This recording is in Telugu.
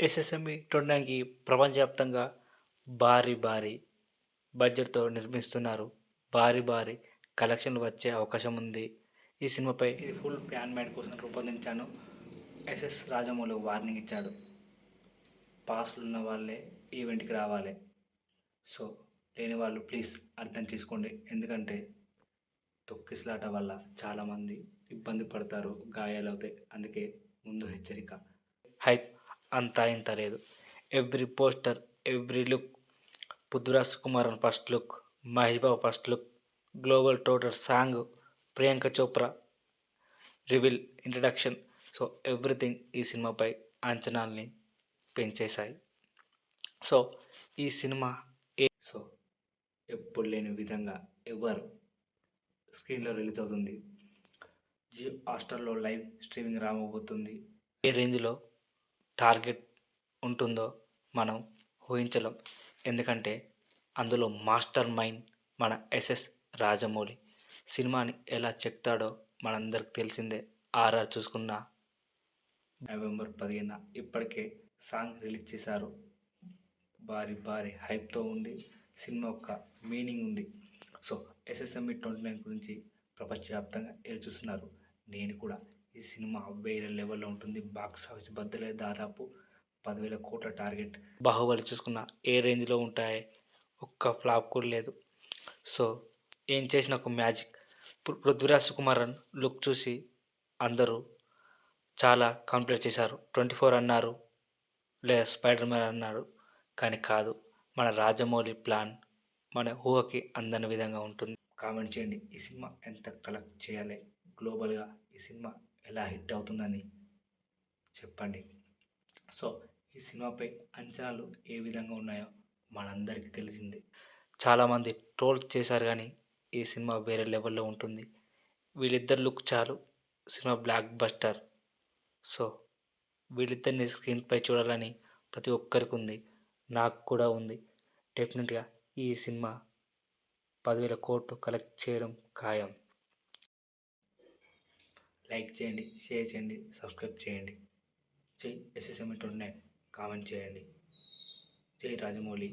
ఎస్ఎస్ఎంఈ చూడడానికి ప్రపంచవ్యాప్తంగా భారీ భారీ బడ్జెట్తో నిర్మిస్తున్నారు. భారీ భారీ కలెక్షన్లు వచ్చే అవకాశం ఉంది. ఈ సినిమాపై ఇది ఫుల్ ప్యాన్ మేడ్ కోసం రూపొందించాను. ఎస్ఎస్ రాజమౌళి వార్నింగ్ ఇచ్చాడు. పాస్లు ఉన్న వాళ్ళే ఈవెంట్కి రావాలి. సో లేని వాళ్ళు ప్లీజ్ అర్థం చేసుకోండి. ఎందుకంటే తొక్కిసలాట వల్ల చాలామంది ఇబ్బంది పడతారు గాయాలవుతాయి. అందుకే ముందు హెచ్చరిక. హైప్ అంతా ఇంత లేదు. Every poster every look Prithviraj Kumaran first look Mahesh Babu first look global trotter song Priyanka Chopra reveal introduction so everything ఈ సినిమాపై అంచనాల్ని పెంచేశాయి. సో ఈ సినిమా ఏ సో ఎప్పుడు లేని విధంగా ఎవరు స్క్రీన్లో రిలీజ్ అవుతుంది? జియో హాస్టర్లో లైవ్ స్ట్రీమింగ్ రాబోతుంది. ఏ రేంజ్లో టార్గెట్ ఉంటుందో మనం ఊహించలేం. ఎందుకంటే అందులో మాస్టర్ మైండ్ మన ఎస్ఎస్ రాజమౌళి. సినిమాని ఎలా చెక్తాడో మనందరికి తెలిసిందే. ఆర్ఆర్ చూసుకున్న నవంబర్ పదిహేన ఇప్పటికే సాంగ్ రిలీజ్ చేశారు. భారీ భారీ హైప్తో ఉంది. సినిమా యొక్క మీనింగ్ ఉంది. సో ఎస్ఎస్ఎంఈ ట్వంటీ నైన్ గురించి ప్రపంచవ్యాప్తంగా ఎదురు చూస్తున్నారు. నేను కూడా ఈ సినిమా వేరే లెవెల్లో ఉంటుంది. బాక్స్ ఆఫీస్ బద్దలే దాదాపు పదివేల కోట్ల టార్గెట్. బాహుబలి చూసుకున్న ఏ రేంజ్లో ఉంటాయి? ఒక్క ఫ్లాప్ కూడా లేదు. సో ఏం చేసిన ఒక మ్యాజిక్. పృథ్వీరాజ్ సుకుమారన్ లుక్ చూసి అందరూ చాలా కంప్లీట్ చేశారు. ట్వంటీ ఫోర్ అన్నారు. లేదా స్పైడర్ మ్యాన్ అన్నారు కానీ కాదు. మన రాజమౌళి ప్లాన్ మన ఊహకి అందని విధంగా ఉంటుంది. కామెంట్ చేయండి. ఈ సినిమా ఎంత కలెక్ట్ చేయాలి? గ్లోబల్గా ఈ సినిమా ఎలా హిట్ అవుతుందని చెప్పండి. సో ఈ సినిమాపై అంచనాలు ఏ విధంగా ఉన్నాయో మనందరికీ తెలిసింది. చాలామంది ట్రోల్ చేశారు కానీ ఈ సినిమా వేరే లెవెల్లో ఉంటుంది. వీళ్ళిద్దరు లుక్ చాలు సినిమా బ్లాక్ బస్టర్. సో వీళ్ళిద్దరిని స్క్రీన్పై చూడాలని ప్రతి ఒక్కరికి ఉంది. నాకు కూడా ఉంది. డెఫినెట్గా ఈ సినిమా పదివేల కోట్లు కలెక్ట్ చేయడం ఖాయం. లైక్ చేయండి షేర్ చేయండి సబ్స్క్రైబ్ చేయండి. జై ఎస్ఎస్ఎంఈ ట్వంటీ నైన్ కామెంట్ చేయండి. జై రాజమౌళి.